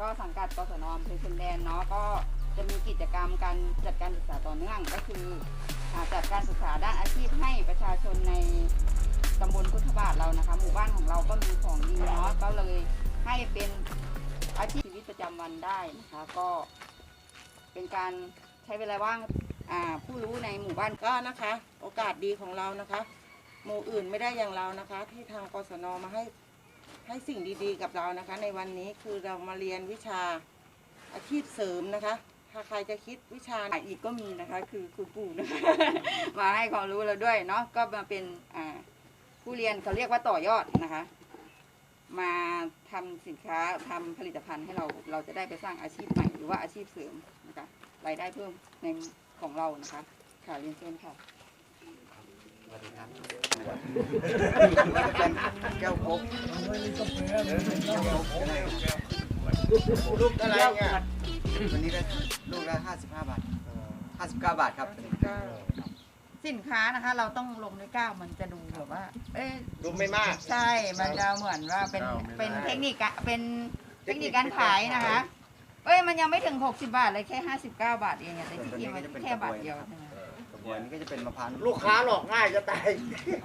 ก็สังกัดกศนอำเภอชนแดนเนาะก็จะมีกิจกรรมการจัดการศึกษาต่อเนื่องก็คือจัดการศึกษาด้านอาชีพให้ประชาชนในตำบลพุทธบาทเรานะคะ หมู่บ้านของเราก็มีของดีเนาะก็เลยให้เป็นอาชีพชีวิตประจำวันได้นะคะ ก็เป็นการใช้เวลาว่างผู้รู้ในหมู่บ้านก็นะคะ โอกาสดีของเรานะคะ หมู่อื่นไม่ได้อย่างเรานะคะ ที่ทางกศนมาให้ ให้สิ่งดีๆกับเรานะคะ ในวันนี้คือเรามาเรียนวิชาอาชีพเสริมนะคะ ถ้าใครจะคิดวิชาไหนอีกก็มีนะคะ คือคุณปู่นะคะ มาให้ความรู้เราด้วยเนาะก็มาเป็นอ่าผู้เรียนเขาเรียกว่าต่อยอดนะคะ มาทำสินค้าทำผลิตภัณฑ์ให้เราเราจะได้ไปสร้างอาชีพใหม่หรือว่าอาชีพเสริมนะคะรายได้เพิ่มในของเรานะคะค่ะเรียนเชิญค่ะ แก้วโคกลูกอะไรเนี่ยวันนี้ก็ลูกละห้าสิบห้าบาทห้าสิบเก้าบาทครับก็สินค้านะคะ เราต้องลงด้วยก้าวมันจะดูแบบว่า เอ้ยดูไม่มาก ใช่ มันจะเหมือนว่าเป็นเป็นเทคนิคอะเป็นเทคนิคการขายนะคะ เอ้ยมันยังไม่ถึง 60 บาทเลยแค่ 59 บาทเองอะแต่ที่จริงมันแค่บาทเดียวใช่ไหมก ระบวยนี้ก็จะเป็นมะพร้าวลูกค้าหลอกง่ายจะตาย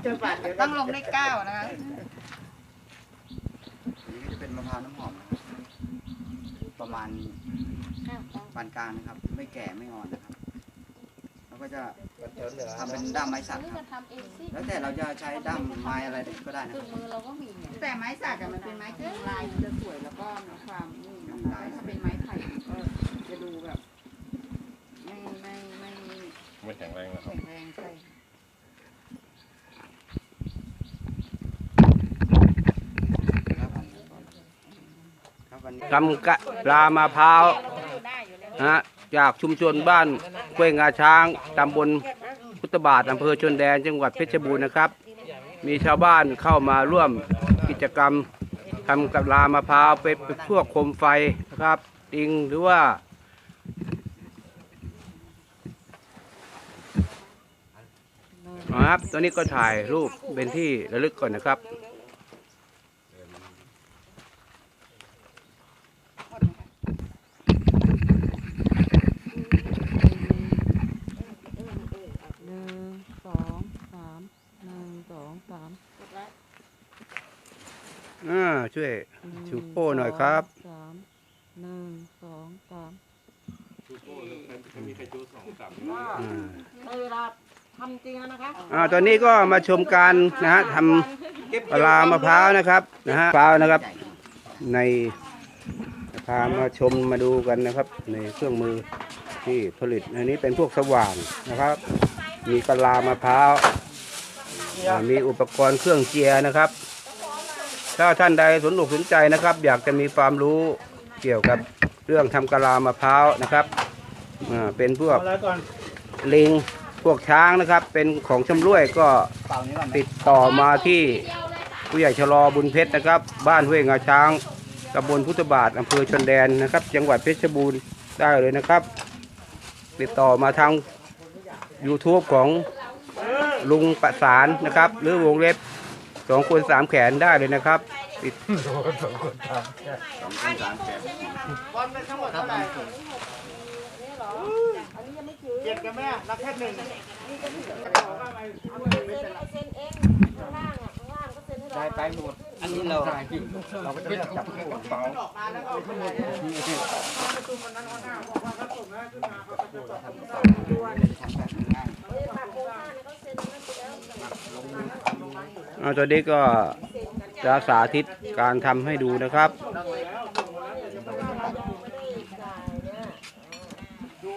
เจอบาทเดียวต้องลงด้วยเก้านะคะอันนี้ก็จะเป็นมะพร้าวน้ำหอมนะครับประมาณปานกลางนะครับ ไม่แก่ไม่อ่อนนะครับแล้วก็จะทำเป็นด้ามไม้สักครับ แล้วแต่เราจะใช้ด้ามไม้อะไรก็ได้นะครับ แต่ไม้สักอะมันเป็นไม้ที่ลายมันจะสวยแล้วก็มีความนี่นะคะถ้าเป็นไม้ไผ่ก็จะดูแบบไม่ไม่ไม่ไม่ แข็งแรงนะครับ แข็งแรงใช่ทำกะปลามะพร้าวนะฮะจากชุมชนบ้านกล้วยงาช้างตำบลพุทธบาทอำเภอชนแดนจังหวัดเพชรบูรณ์นะครับ มีชาวบ้านเข้ามาร่วมกิจกรรมทำกับลามะพร้าวเป็นพวกโคมไฟนะครับติงหรือว่า นะ ครับ ตอนนี้ก็ถ่ายรูปเป็นที่ระลึกก่อนนะครับ หนึ่งสองสามหนึ่งสองสามอ่าช่วยชูโป้หน่อยครับ สามหนึ่งสองสามอืมในเวลา ทำจริงแล้วนะคะอ่าตอนนี้ก็มาชมการนะฮะทำปลามะพร้าวนะครับนะฮะมะพร้าวนะครับ ในพามาชมมาดูกันนะครับ ในเครื่องมือที่ผลิตอันนี้เป็นพวกสว่านนะครับ มีกะลามะพร้าวอ่ามีอุปกรณ์เครื่องเจียนะครับ ถ้าท่านใดสนอกสนใจนะครับ อยากจะมีความรู้เกี่ยวกับเรื่องทำกะลามะพร้าวนะครับอ่าเป็นพวกอะไรก่อน ลิง พวกช้างนะครับ เป็นของชำร่วยก็เป่านี้ก่อนไหมติดต่อมาที่ผู้ใหญ่ชะลอบุญเพชรนะครับ บ้านห้วยงาช้างตำบลพุทธบาทอำเภอชนแดนนะครับ จังหวัดเพชรบูรณ์ได้เลยนะครับ ติดต่อมาทาง YouTube ของลุงประสานนะครับ หรือวงเล็บสองคนสามแขนได้เลยนะครับ ติดสองคนสามแสนบอลเป็นทั้งหมดเท่าไหร่ เจ็ดกับแม่รักแค่หนึ่งได้ไปหมด อันนี้เราเราก็จะเลือกจับคู่กระเป๋าเอาตอนนี้ก็จะสาธิตการทำให้ดูนะครับ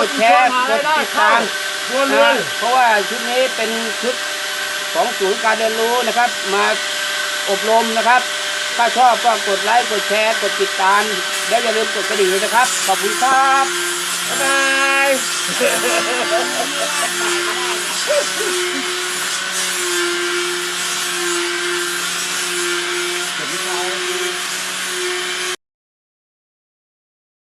กดแชร์กดติดตามนะเพราะว่าชุดนี้เป็นชุดของศูนย์การเรียนรู้นะครับ มาอบรมนะครับ ถ้าชอบก็กดไลค์กดแชร์กดติดตามและอย่าลืมกดกระดิ่งด้วยนะครับ ขอบคุณครับบ๊ายบาย